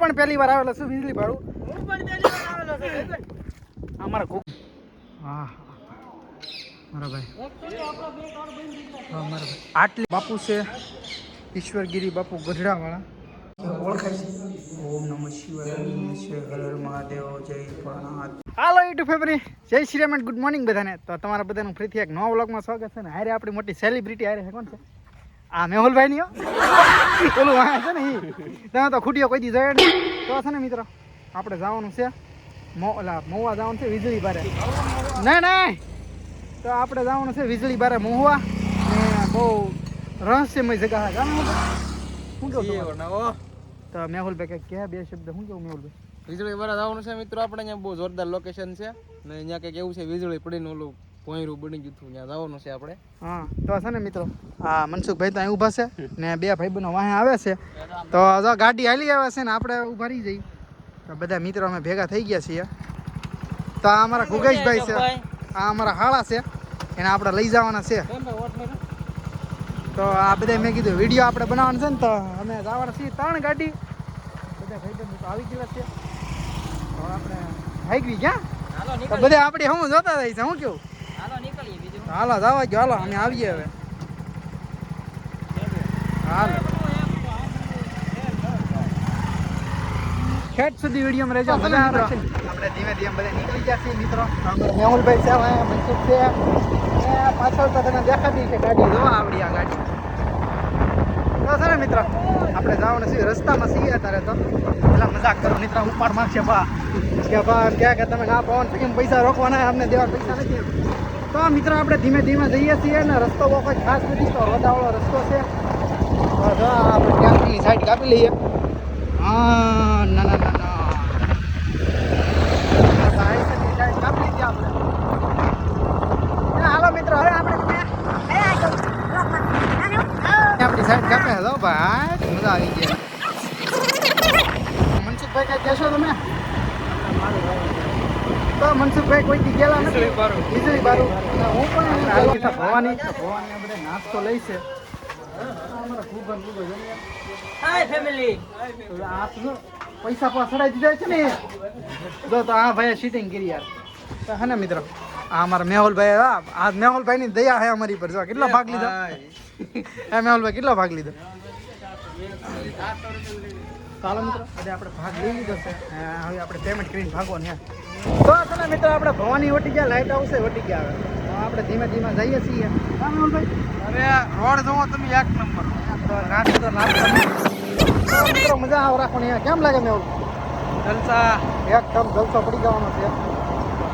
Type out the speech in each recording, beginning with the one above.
પણ પહેલી વાર આવેલો છું વીજળી ભાડું. હું પણ પહેલી વાર આવેલો છું અમારા કુક હા મારા ભાઈ. હા મારા ભાઈ. આટલી બાપુ છે ઈશ્વરગીરી બાપુ ગઢડાવાળા. ઓળખાય છે. ઓમ નમઃ શિવાય નમઃ શિવાય હર હર મહાદેવ જય ભોળાનાથ હાલો યુટ્યુબ ફેમિલી જય શ્રી રામ ગુડ મોર્નિંગ બધાને. તો તમારા બધાનું ફરીથી એક નવા વ્લોગમાં સ્વાગત છે ને. હારે આપણી મોટી સેલિબ્રિટી હારે છે કોણ છે? આ મેહુલભાઈ ની પેલું વાહ છે ને ઈ. તમે તો ખૂટીઓ કોઈ દી જાય નહીં તો છે ને મિત્રો આપણે જવાનું છે ઓલા મહુવા જવાનું છે વીજળી બારે. ના ના તો આપણે જવાનું છે વીજળી બારે મહુવા. ને બહુ રહસ્યમય જગા છે. શું કેવું? તો મેહુલભાઈ કંઈક કહે બે શબ્દ? શું કેવું મેહુલભાઈ? વીજળી વાળા જવાનું છે મિત્રો આપણે અહીંયા બહુ જોરદાર લોકેશન છે. ને અહીંયા કંઈક એવું છે વીજળી પડીને ઓલું પોયરું બની ગયું હતું ત્યાં જવાનું છે આપણે. હા તો છે ને મિત્રો હા મનસુખભાઈ તો અહીં ઊભા છે ને બે ભાઈબંધો વાહે આવે છે. તો જો ગાડી હાલી આવે છે ને આપણે ઊભા રહી જઈ. તો બધા મિત્રો અમે ભેગા થઈ ગયા છીએ. તો આ અમારા ગુગેશભાઈ છે. આ અમારા હાળા છે. એને આપણે લઈ જવાના છે. ભાઈ? તો આ બધા મેં કીધું વીડિયો આપણે બનાવવાનો છે ને તો અમે જવાના છીએ ત્રણ ગાડી. બધા ભાઈ તો આવી ગયેલા છે. તો આપણે ભાગવી ક્યાં? બધા આપણે હું જોતા થાય છે હું કેવું? હાલો જવા ગયો હાલો અમે આવીએ હવે. હાલો. ખેડ સુધી વિડીયોમાં રહેજો મજા આવે છે. આપણે ધીમે ધીમે બધા નીકળી ગયા છીએ મિત્રો. મેહુલભાઈ છે હવે મનસુખ છે. પાછળ તો તને દેખાતી છે ગાડી. જોવા આવડી આ ગાડી. તો છે ને મિત્ર આપણે જવાનું છીએ રસ્તામાં છીએ અત્યારે તો. પેલા મજાક કરો મિત્ર ઉપાડ માગશે બા. કે બા કે તમે ના પવન પૈસા રોકવાના અમને દેવા પૈસા નથી. તો મિત્રો આપણે ધીમે ધીમે જઈએ છીએ ને રસ્તો બહુ કોઈ ખાસ નથી, તો રોદાવાળો રસ્તો છે. આપણે ત્યાંથી સાઈડ કાપી લઈએ. હા ના ના ના ના સાઈડની સાઈડ કાપી લીધી આપણે ના, હાલો મિત્રો હવે આપણે આપણી સાઈડ કાપે હેલો ભાઈ મજા આવી ગઈ મનસુખભાઈ કઈ કહેશો તમે તો મનસુખભાઈ કોઈ દી ગયેલા નથી વીજળી બારું. વીજળી બારું હું પણ આવી ગઈ ભવાની ભવાની આપણે નાસ્તો લઈ છે. Hi family. તો આ પૈસા ચડાઈ દીધા છે ને જો તો આ ભાઈ સીટિંગ કરી યાર. તો હે ને મિત્રો આ અમારા મેહુલભાઈ હા આ મેહુલભાઈ ની દયા હે અમારી પર. જો કેટલો ભાગ લીધો? હે મેહુલભાઈ કેટલો ભાગ લીધો? ચાલો મિત્રો આજે આપણે ભાગ લઈ લીધો છે. ને હવે આપણે પેમેન્ટ કરીને ભાગો હે તો છે મિત્ર આપણે ભવાની વટી ગયા લાઈટ આવશે વટી ગયા હવે. તો આપણે ધીમે ધીમે જઈએ છીએ. અરે રોડ જોવો તમે એક નંબર. નાસ્તો નાસ્તો મિત્રો મજા આવ રાખવાની કેમ લાગે મેં જલસા. એકદમ જલસો પડી જવાનો છે.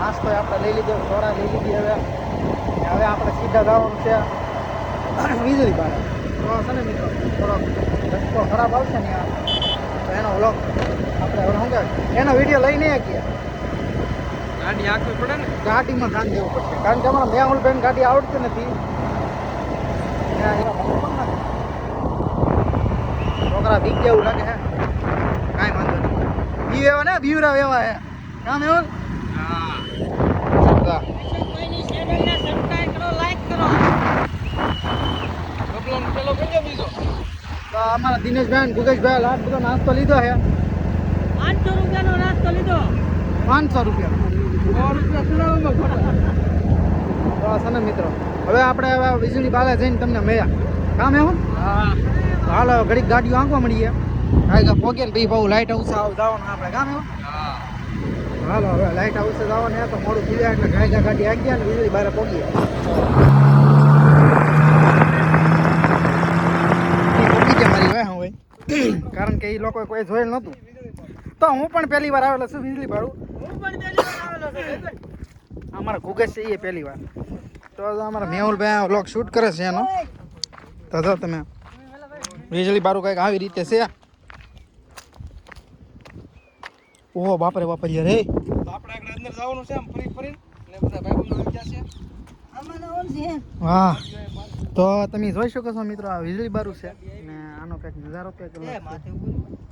નાસ્તો આપણે લઈ લીધો સોડા લઈ લીધી હવે. હવે આપણે સીધા જવાનું છે વીજળી બાર તો છે ને મિત્રો થોડોક રસ્તો ખરાબ આવશે ને એનો વ્લોગ આપણે હવે શું એનો વીડિયો લઈ નહીં શકીએ ગાડી આંકવી પડે ને? ગાડીમાં ધ્યાન દેવું પડશે. કારણ કે અમારા મેહુલભાઈ ગાડી આવડતી નથી. છોકરા બીક જેવું લાગે હે. કાંઈ વાંધો નહીં. બી વેવા ને બીવરા વેવા હે. કામ એવું હા. કોઈની ચેનલને સબસ્ક્રાઇબ કરો લાઈક કરો પેલો કયો બીજો? તો અમારા દિનેશભાઈ ભુગેશભાઈ લાટ બધો નાસ્તો લીધો છે પાંચસો રૂપિયાનો નાસ્તો લીધો. પાંચસો રૂપિયા તો છે મિત્રો, હવે આપણે હવે વીજળી બાલે જઈને તમને મળ્યા. કામ એવું હાલો હવે ઘડીક ગાડીઓ આંકવા મળીએ. કારણ કે પોગે ભાઈ ભાવ લાઈટ આવશે આવ જવાનું આપણે. કામ એવું હાલો, હવે લાઈટ આવશે જવાનું તો મોડું થઈ જાય એટલે ગાય ગાડી આગી ગયા ને વીજળી બહાર પોગીએ કારણ કે એ લોકો કોઈ જોયેલ નહોતું. તો હું પણ પહેલી વાર આવેલો છું વીજળી ભાડું અમારા ગુગેશ છે એ પહેલી વાર. તો અમારા મેહુલભાઈ વ્લોગ શૂટ કરે છે એનો. તો જો તમે. વીજળી બારું કંઈક આવી રીતે છે. ઓહો બાપરે બાપરે યાર રે. તો આપણે આગળ અંદર જવાનું છે આમ ફરી ફરી ને બધા ભાઈબંધો આવી ગયા છે. આમાં ઓન છે. વાહ. તો તમે જોઈ શકો છો મિત્રો આ વીજળી બારું છે. ને આનો કંઈક નજારો કંઈક.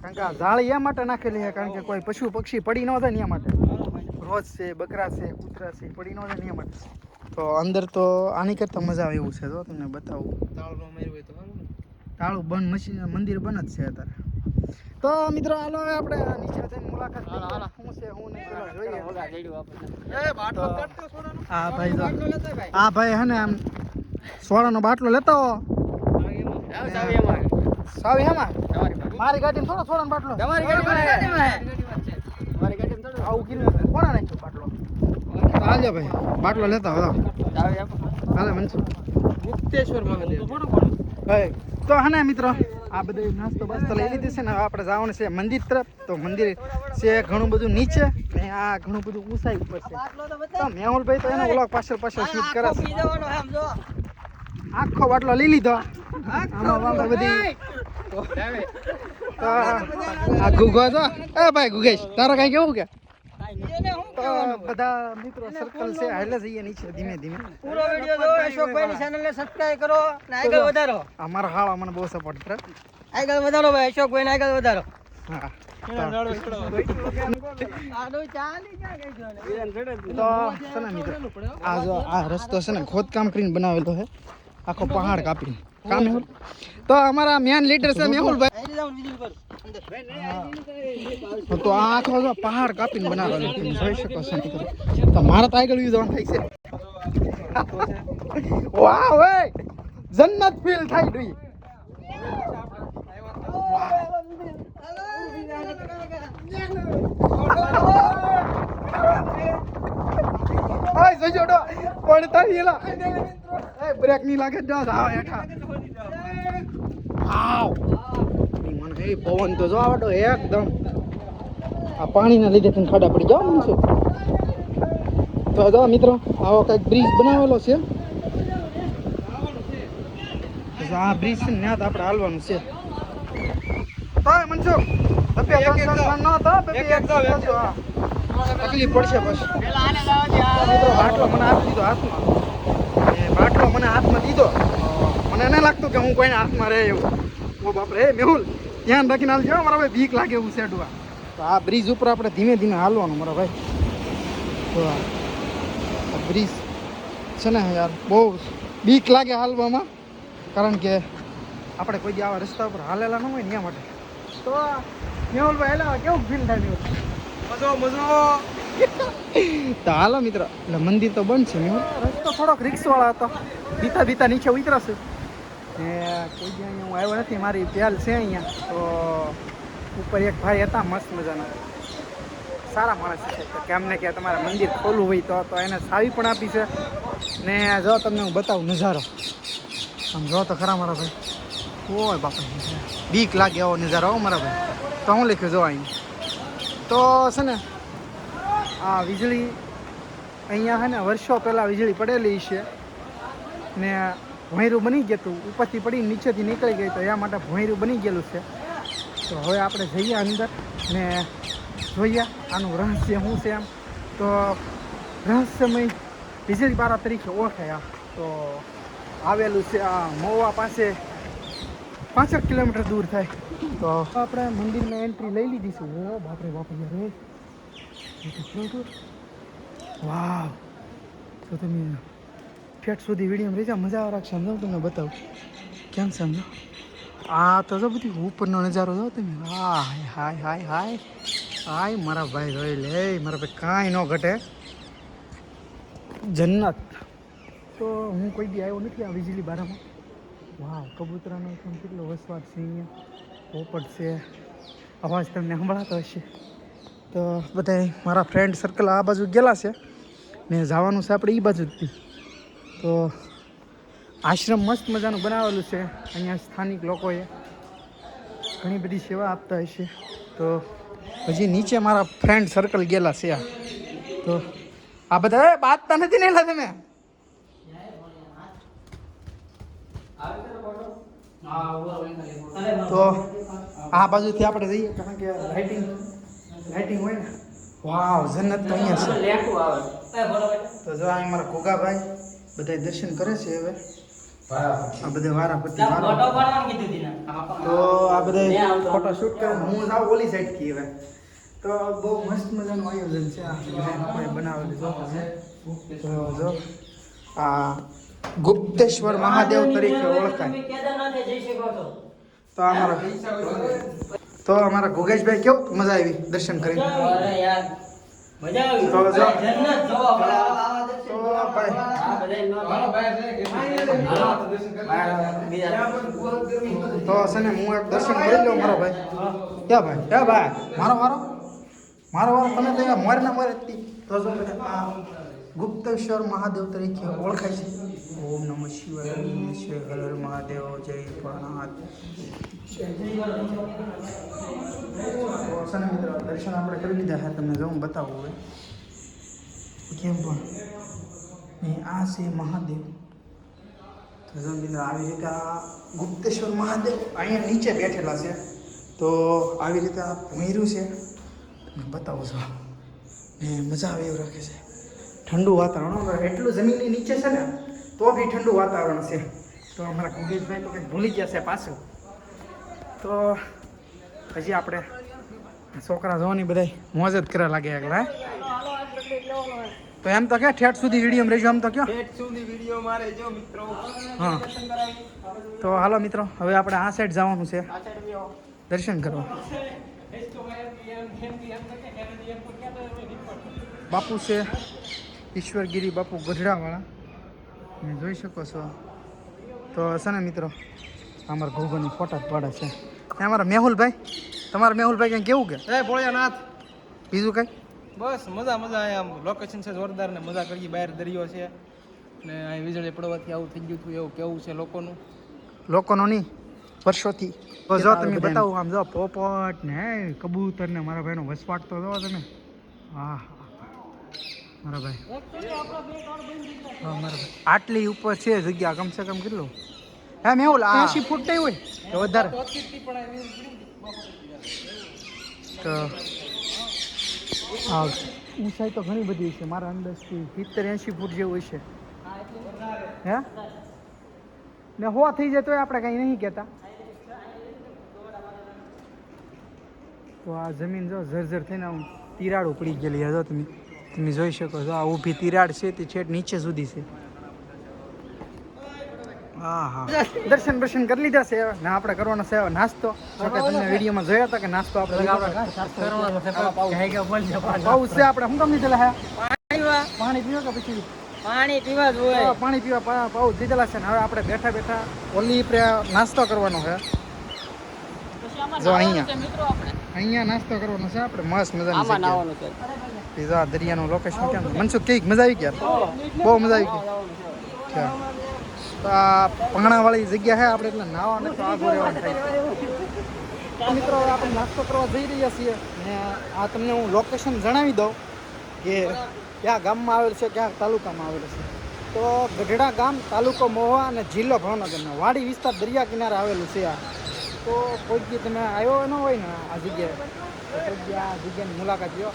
કારણ કે આ જાળી એ માટે નાખેલી છે કારણ કે કોઈ પશુ પક્ષી પડી ન હતા ને એ માટે. રોજ છે બકરા છે કૂતરા છે પડીનો ન નિયમ ને તો અંદર તો આની કરતાં મજા આવે એવું છે તો તમને બતાવું. તાળું માર્યો હોય તો ને તાળું બંધ મશીન મંદિર બંધ જ છે અત્યારે. તો મિત્રો હાલો હવે આપણે નીચે જઈને મુલાકાત હું શું છે હું નહીં પેલા જોઈએ. હા ભાઈ જો હા ભાઈ. હે ને આમ સોડાનો બાટલો લેતો. હો સાવી હેમાં મારી ગાડીમાં થોડો સોડાનો બાટલો. તમારી ગાડીમાં આવું કીધું કોના નાખ્યો બાટલો? હાલ્યો ભાઈ બાટલો લેતા હો હાલે મનસુખ. ગુપ્તેશ્વર મહાદેવ. ભાઈ તો હે ને મિત્રો આ બધું નાસ્તો બાસ્તો લઈ લીધું છે ને આપણે જવાનું છે મંદિર તરફ. તો મંદિર છે ઘણું બધું નીચે ને આ ઘણું બધું ઊંચાઈ ઉપર છે. તો મેહુલભાઈ તો એનો ઓલો પાછળ પાછળ શૂટ કરે છે પી જવાનો આમ જો. આખો બાટલો લઈ લીધો. આમાં બધી. તો આ ગુગો તો એ ભાઈ ગુગેશ તારો કઈ કેવું કે? બધા મિત્રો સર્કલ છે હાલે જઈએ નીચે ધીમે ધીમે. પૂરો વિડિયો જો અશોકભાઈની ચેનલને સબસ્ક્રાઇબ કરો ને આગળ વધારો. અમાર હાળ અમને બહુ સપોર્ટ કરે આગળ વધારો ભાઈ આગળ વધારો. હા. છે ને મિત્રો આ જો આ રસ્તો છે ને ખોદકામ કરીને બનાવેલો છે. આખો પહાડ કાપી કામ તો અમારા મેન લીડર છે મેહુલભાઈ. તો આ આખો પહાડ કાપીને બનાવેલો જોઈ શકો તો મારે તો આગળ જવાનું થાય છે. વાહ વે જન્નત ફીલ થાય રહી હાય જોજો ડો પડતા નહીં એલા એ લાગે જો આવ. એ પવન તો જો આવડો એકદમ. આ પાણીના લીધે તને ખાડા પડી જાવ શું તો જો મિત્રો આવો કંઈક બ્રિજ બનાવેલો છે. આ બ્રિજ છે ને ત્યાં આપણે હાલવાનું છે. તો મનસુ બપે એક એક ન તો બપે એક એક કરજો, હા. તકલીફ પડશે બસ મિત્રો બાટલો મને આપી દીધો હાથમાં. એ બાટલો મને હાથમાં દીધો. મને નહીં લાગતું કે હું કોઈને હાથમાં રહે એવું. ઓ બાપરે મેહુલ. ધ્યાન રાખીને હાલજો હો, મારા ભાઈ બીક લાગે એવું સેડવા તો આ બ્રિજ ઉપર આપણે ધીમે ધીમે હાલવાનું મારા ભાઈ. તો આ બ્રિજ છે ને યાર બહુ બીક લાગે હાલવામાં. કારણ કે આપણે કોઈ આવા રસ્તા ઉપર હાલેલા ન હોય ને માટે. તો મેહુલભાઈ હેલા કેવું ફીલ થાય મેહુલ? મજો મજો. તો હાલો મિત્ર એટલે મંદિર તો બંધ છે મેં રસ્તો થોડોક રિક્ષવાળો હતો. બીતા બીતા નીચે ઉતરશે. ને કોઈ દી હું આવ્યો નથી. મારી પહેલ છે અહીંયા. તો ઉપર એક ભાઈ હતા, મસ્ત મજાના. સારા માણસ છે. તો કે અમને કે તમારે મંદિર ખોલવું હોય તો તો એને સાવી પણ આપી છે. ને જો તમને હું બતાવું નજારો. આમ જો તો ખરા મારા ભાઈ. ઓય બાપા બીક લાગે એવો નજારો હો મારા ભાઈ. તો હું લખ્યું જો અહીં. તો છે ને, આ વીજળી અહીંયા છે ને, વર્ષો પહેલાં વીજળી પડેલી છે. ને ભોંયરું બની ગયું હતું. ઉપરથી પડી નીચેથી નીકળી ગઈ તો એના માટે ભોંયરું બની ગયેલું છે. તો હવે આપણે જઈએ અંદર ને જોઈએ આનું રહસ્ય શું છે એમ. તો રહસ્યમય વીજળી બારા તરીકે ઓળખાય તો આવેલું છે આ મોવા પાસે. પાંચેક કિલોમીટર દૂર થાય. તો આપણે મંદિરમાં એન્ટ્રી લઈ લીધી છે. ઓ બાપરે બાપરે રે વાવ. તો તમે ઠેઠ સુધી વીડિયો રહી મજા આવે, રાખશે. સમજાવું તમને બતાવું? કેમ સમજો? આ તો જો બધી ઉપરનો નજારો જો તમે. હાય હાય હાય હાય. હાય, મારા ભાઈ જોઈ લે. મારા ભાઈ કાંઈ ન ઘટે. જન્નત. તો હું કોઈ બી આવ્યો નથી આ વીજળી બારામાં? વાહ કબૂતરાનો પણ કેટલો વસવાટ છે પોપટ છે. અવાજ તમને સંભળાતો હશે. તો બધા મારા ફ્રેન્ડ સર્કલ આ બાજુ ગયેલા છે. ને જવાનું છે આપણે એ બાજુ જ તો આશ્રમ મસ્ત મજાનું બનાવેલું છે. અહીંયા સ્થાનિક લોકોએ ઘણી બધી સેવા આપતા હશે તો હજી નીચે મારા ફ્રેન્ડ સર્કલ ગયેલા છે તો આ બધા, એ બાતતા નથી ને એલા તમે? તો આ બાજુથી આપણે જઈએ, કારણ કે લાઇટિંગ લાઇટિંગ હોય ને. વાવ જન્નત તો અહીંયા છે. તો જો અહીં મારા ઘોઘાભાઈ. બધા દર્શન કરે છે હવે. આ બધા વારાપતિ વારા. તો આ બધા ફોટો શૂટ કરે હું જાઉં ઓલી સાઈડથી હવે. તો બહુ મસ્ત મજાનું આયોજન છે બનાવેલું જો તો જો આ ગુપ્તેશ્વર મહાદેવ તરીકે ઓળખાય. તો અમારા તો અમારા ગોગેશભાઈ કેવું મજા આવી દર્શન કરીને? યાર. મજા આવી. તો જો. જન્નત જોવા તો ભાઈ. આ બધાય નો હાલો બહાર છે? તો ને હું એક દર્શન કરી લઉં મારો ભાઈ. ક્યાં ભાઈ ક્યાં ભાઈ મારો મારો મારો વારો તમે તો મોરે ના મોરે તો. જો બધા આ ગુપ્તેશ્વર મહાદેવ તરીકે ઓળખાય છે ઓમ નમઃ શિવાય ઓમ નમઃ શિવાય હર હર મહાદેવ જય ભોળાનાથ તો છે ને મિત્રો દર્શન આપણે કરી લીધા છે તમને જો હું બતાવું હવે કેમ પણ ને આ છે મહાદેવ તો જો મિત્રો આવી રીતે આ ગુપ્તેશ્વર મહાદેવ અહીંયા નીચે બેઠેલા છે તો આવી રીતે આ ભૂંયરું છે તમને બતાવું છું ને મજા આવે એવું રાખે છે ઠંડુ વાતાવરણ. એટલું જમીનની નીચે છે ને તો બી ઠંડુ વાતાવરણ છે. તો અમારા ગુગેશભાઈ તો કંઈક ભૂલી ગયા છે પાછું. તો હજી આપણે છોકરા જોવાની બધા મોજ જ કરવા લાગે એકલા તો એમ તો કે ઠેઠ સુધી વીડિયો રહેજો એમ તો કયો? સુધી વીડિયો મિત્રો. હા. તો હાલો મિત્રો હવે આપણે આ સાઈડ જવાનું છે. દર્શન કરવા. બાપુ છે. ઈશ્વરગીરી બાપુ ગઢડાવાળા. જોઈ શકો છો. તો છે ને મિત્રો અમારા ઘોઘોની ફોટા પાડે છે. અમારા મેહુલભાઈ તમારા મેહુલભાઈ કંઈ કેવું કે? એ ભોળિયાનાથ. બીજું કંઈ? બસ મજા મજા. આમ લોકેશન છે જોરદાર ને મજા કરીએ. બહાર દરિયો છે ને અહીં વીજળી પડવાથી આવું થઈ ગયું હતું. એવું કેવું છે લોકોનું? લોકોનો નહીં વર્ષોથી. જો તમે બતાવો આમ જો પોપટ ને કબૂતર ને મારા ભાઈનો વસવાટ તો જો તમે. હા મારા ભાઈ. હા મારા ભાઈ. આટલી ઉપર છે જગ્યા કમસે કમ કેટલું? હે મેં એવું એસી ફૂટ નહીં હોય? કે વધારે. તો હા ઊંચાઈ તો ઘણી બધી છે. મારા અંદાજથી સિત્તેર એંશી ફૂટ જેવું હશે. હે? ને હો થઈ જાય તોય આપણે કંઈ નહીં કહેતા. તો આ જમીન જો ઝરઝર થઈને આમ તિરાડ ઉપડી ગયેલી હજો તમે. તમે જોઈ શકો છો આ ઊભી તિરાડ છે તે છેટ નીચે સુધી છે. દર્શન દર્શન કરી લીધા છે ના આપણે કરવાનો છે નાસ્તો. જો કે તમે વિડીયોમાં જોયા હતા કે નાસ્તો આપણે કરવાનો છે. આપણે. શું કામ લીધેલા પાણી પીવો. કે પછી? પાણી પીવા જ હોય. પાણી પીવા પાઉ દીધેલા છે ને હવે આપણે બેઠા બેઠા ઓલી નાસ્તો કરવાનો છે. જો અહીંયા. અહીંયા નાસ્તો કરવાનો છે આપણે. મસ્ત મજા નાવાનું છે. પીઝા, દરિયાનું લોકેશન કેમ? મનસુખ કેક મજા આવી ગયા? બહુ મજા આવી ગઈ. તો આ પંગણાવાળી જગ્યા છે આપણે એટલે નાવા ને તો આગળ રહેવાનું થાય. મિત્રો આપણે નાસ્તો કરવા જઈ રહ્યા છીએ. ને આ તમને હું લોકેશન જણાવી દઉં કે ક્યાં ગામમાં આવેલ છે, ક્યાં તાલુકામાં આવેલું છે. તો ગઢડા ગામ, તાલુકો મોહા અને જિલ્લો ભાવનગરનો. વાડી વિસ્તાર દરિયા કિનારે આવેલું છે આ. તો કોઈ તમે આવ્યો ન હોય ને આ જગ્યાએ? આ જગ્યાની મુલાકાત લ્યો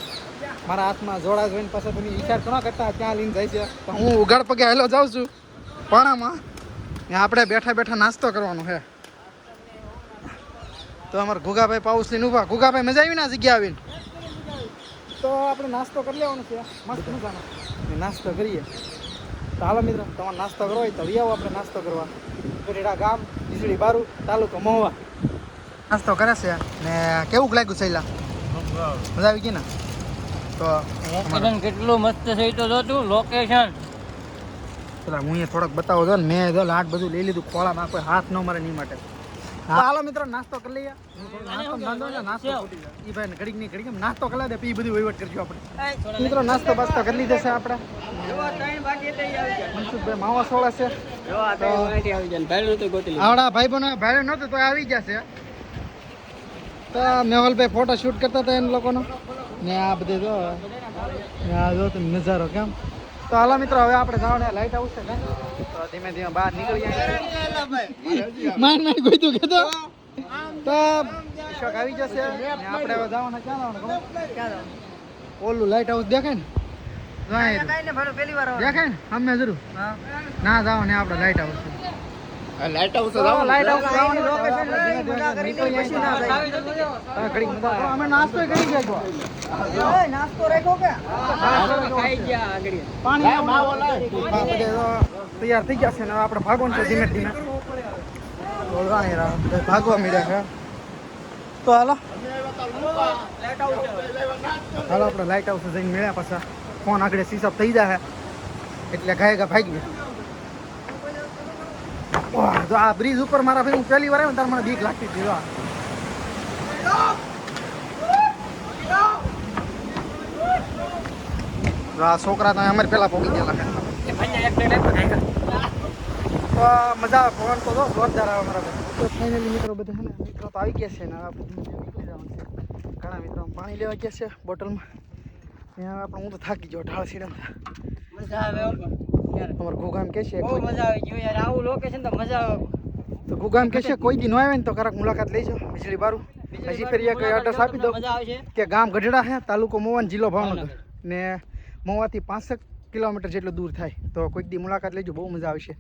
મારા હાથમાં જોડા જોઈને પાછા વિચાર ઘણા કરતા ત્યાં લઈને જાય છે પણ હું ઉગાડ પગે હેલો જાઉં છું પાણામાં ને આપણે બેઠા બેઠા નાસ્તો કરવાનો છે તો અમારા ગુગાભાઈ પાઉસ લઈને ઊભા ઘુગાભાઈ મજા આવી ને જગ્યા આવીને તો આપણે નાસ્તો કરી લેવાનો છે મસ્ત મજાનો નાસ્તો કરીએ તો હાલો મિત્રો તમારે નાસ્તો કરવો હોય તો આવો આપણે નાસ્તો કરવા ગઢેડા ગામ વીજળી બારું તાલુકો મહુવા નાસ્તો કરે છે ને કેવું લાગ્યું સૈલા મજા આવી ગઈ ને? તો લોકેશન કેટલું મસ્ત છે તો જો તું લોકેશન પેલા હું અહીંયા થોડોક બતાવો છો ને મેં જો લાટ બધું લઈ લીધું ખોળામાં કોઈ હાથ ન મારે નહીં માટે. હાલો મિત્રો નાસ્તો કરી લઈએ. નાસ્તો બાંધો ને નાસ્તો ઈ ભાઈ ઘડીક નહીં ઘડીક નાસ્તો કરા દે પછી બધું વહીવટ કરજો આપણે. મિત્રો નાસ્તો બાસ્તો કરી લીધો છે આપણે. મનસુખભાઈ માવા સોળા છે. આવડા ભાઈ બનો ભાઈ નહોતું તો આવી ગયા છે. તો મેહુલભાઈ ફોટો શૂટ કરતા હતા એમ લોકોનો. ને આ બધે જો આ જો તમે નજારો કેમ? તો હાલો મિત્રો હવે આપણે જવાનું લાઈટ આવશે ને? તો ધીમે ધીમે બહાર નીકળી માર માર કોઈ તું? કહેતો તો અશોક આવી જશે. આપણે હવે જવાનું ક્યાં જવાના ઓલું લાઈટ હાઉસ દેખાય ને? દેખાય ને? અમે જરૂર. ના જાવ ને આપણે lighthouse lighthouse lighthouse જવાનું લોકેશન નીકળી જાય હા, ઘડીક મજા આવે. અમે નાસ્તો કરી ગયા નાસ્તો રાખ્યો કે? પાણી હા, બધે તો તૈયાર થઈ ગયા છે ને આપણે ભાગવાનું છે ધીમે ધીમે. રહ્યા, બધા ભાગવા મળ્યા છે. તો હાલો. હાલો આપણે લાઈટ હાઉસ જઈને મળ્યા પાછા. ફોન આગળ સીસઅપ થઈ જાય એટલે ગાય ગા ભાગી વાહ તો આ બ્રિજ ઉપર મારા ભાઈ હું પહેલી વાર આવ્યો ત્યારે મને બીક લાગતી હતી જો આ. છોકરા તો અમારે પેલા પહોંચી આ મજા આવે તો જોરદાર આવે મારા ભાઈ. તો ફાઇનલી મિત્રો બધા છે ને મિત્રો તો આવી ગયા છે ને આ બધું નીકળી જવાનું છે. ઘણા મિત્રો પાણી લેવા ગયા છે બોટલમાં. ત્યાં આપણે હું તો થાકી ગયો ઢાળ સીડા મજા આવે હો. અમારે ગોગામ કે છે? બહુ મજા આવી ગયું યાર. આવું લોકેશન તો મજા આવે. તો ગોગામ કે છે? કોઈ દી ન આવે ને તો કરક મુલાકાત લેજો વીજળી બારું. હજી ફરી એક એડ્રેસ આપી દો કે ગામ ગઢડા છે તાલુકો મોવાન જિલ્લો ભાવનગર. ને મોવાથી પાંસઠ કિલોમીટર જેટલું દૂર થાય. તો કોઈક દી મુલાકાત લેજો બહુ મજા આવશે.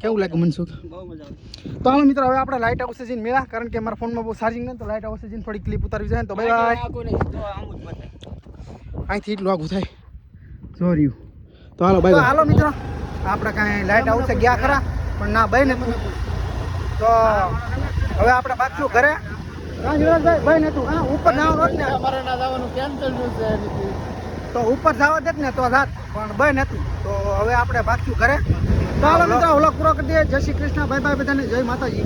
કેવું લાગે મનસુખ? બહુ મજા આવે તો હાલો મિત્રો હવે આપણે લાઇટ હાઉસે જઈને મેળા કારણ કે મારા ફોનમાં બહુ ચાર્જિંગ નથી તો લાઇટ હાઉસે જઈને થોડી ક્લિપ ઉતારવી જાય તો બાય બાય. અહીંથી એટલું આગું થાય જોર્યું તો હાલો બાય હાલો મિત્રો આપણે કાંઈ લાઇટ આવશે ગયા ખરા પણ ના ભાઈ ને તો. હવે આપણે પાછું ઘરે. ભાઈ તો. ઉપર જવા દે ને તો જાત પણ ભાઈ નતું તો. હવે આપણે પાછું ઘરે. તો હાલો મિત્રો હુલો પૂરો કરી દઈએ. જય શ્રી કૃષ્ણ. ભાઈ ભાઈ બધાને. જય માતાજી.